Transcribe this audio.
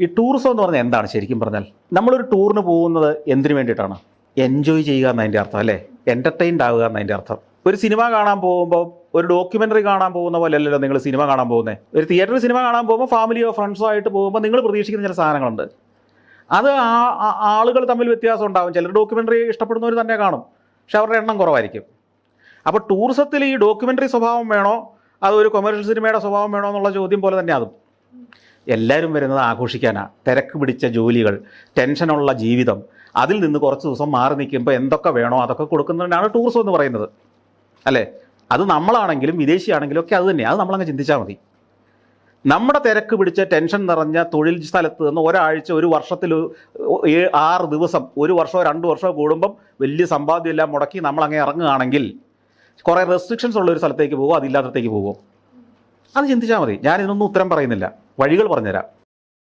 ഈ ടൂറിസം എന്ന് പറഞ്ഞാൽ എന്താണ്? ശരിക്കും പറഞ്ഞാൽ നമ്മളൊരു ടൂറിന് പോകുന്നത് എന്തിനു വേണ്ടിയിട്ടാണ്? എൻജോയ് ചെയ്യുക എന്നതിന്റെ അർത്ഥം അല്ലേ? എന്റർടൈൻഡ് ആവുക എന്നതിന്റെ അർത്ഥം. ഒരു സിനിമ കാണാൻ പോകുമ്പോൾ ഒരു ഡോക്യുമെന്ററി കാണാൻ പോകുന്ന പോലെ അല്ലല്ലോ നിങ്ങൾ സിനിമ കാണാൻ പോകുന്നത് ഒരു തിയേറ്ററിൽ സിനിമ കാണാൻ പോകുമ്പോൾ ഫാമിലിയോ ഫ്രണ്ട്സോ ആയിട്ട് പോകുമ്പോൾ നിങ്ങൾ പ്രതീക്ഷിക്കുന്ന ചില സാധനങ്ങളുണ്ട്. അത് ആ ആളുകൾ തമ്മിൽ വ്യത്യാസം ഉണ്ടാകും ചിലർ ഡോക്യുമെന്ററി ഇഷ്ടപ്പെടുന്നവർ തന്നെ കാണും. പക്ഷെ അവരുടെ എണ്ണം കുറവായിരിക്കും. അപ്പോൾ ടൂറിസത്തിൽ ഈ ഡോക്യുമെന്ററി സ്വഭാവം വേണോ? അത് ഒരു കൊമേഴ്ഷ്യൽ സിനിമയുടെ സ്വഭാവം വേണോ എന്നുള്ള ചോദ്യം പോലെ തന്നെ അതും എല്ലാവരും വരുന്നത് ആഘോഷിക്കാനാണ് തിരക്ക് പിടിച്ച ജോലികൾ ടെൻഷനുള്ള ജീവിതം അതിൽ നിന്ന് കുറച്ച് ദിവസം മാറി നിൽക്കുമ്പോൾ എന്തൊക്കെ വേണോ അതൊക്കെ കൊടുക്കുന്നതിനാണ് ടൂറിസം എന്ന് പറയുന്നത്. അല്ലേ? അത് നമ്മളാണെങ്കിലും വിദേശിയാണെങ്കിലും ഒക്കെ അത് തന്നെയാണ് അത് നമ്മളങ്ങ് ചിന്തിച്ചാൽ മതി. നമ്മുടെ തിരക്ക് പിടിച്ച ടെൻഷൻ നിറഞ്ഞ തൊഴിൽ സ്ഥലത്ത് നിന്ന് ഒരാഴ്ച ഒരു വർഷത്തിൽ ആറ് ദിവസം ഒരു വർഷമോ രണ്ട് വർഷമോ കൂടുമ്പം വലിയ സമ്പാദ്യം എല്ലാം മുടക്കി നമ്മളങ്ങ് ഇറങ്ങുകയാണെങ്കിൽ കുറേ റെസ്ട്രിക്ഷൻസ് ഉള്ള ഒരു സ്ഥലത്തേക്ക് പോകുമോ അതില്ലാത്തടത്തേക്ക് പോകുമോ അത് ചിന്തിച്ചാൽ മതി. ഞാൻ ഇതിനൊന്നും ഉത്തരം പറയുന്നില്ല. വഴികൾ പറഞ്ഞുതരാം.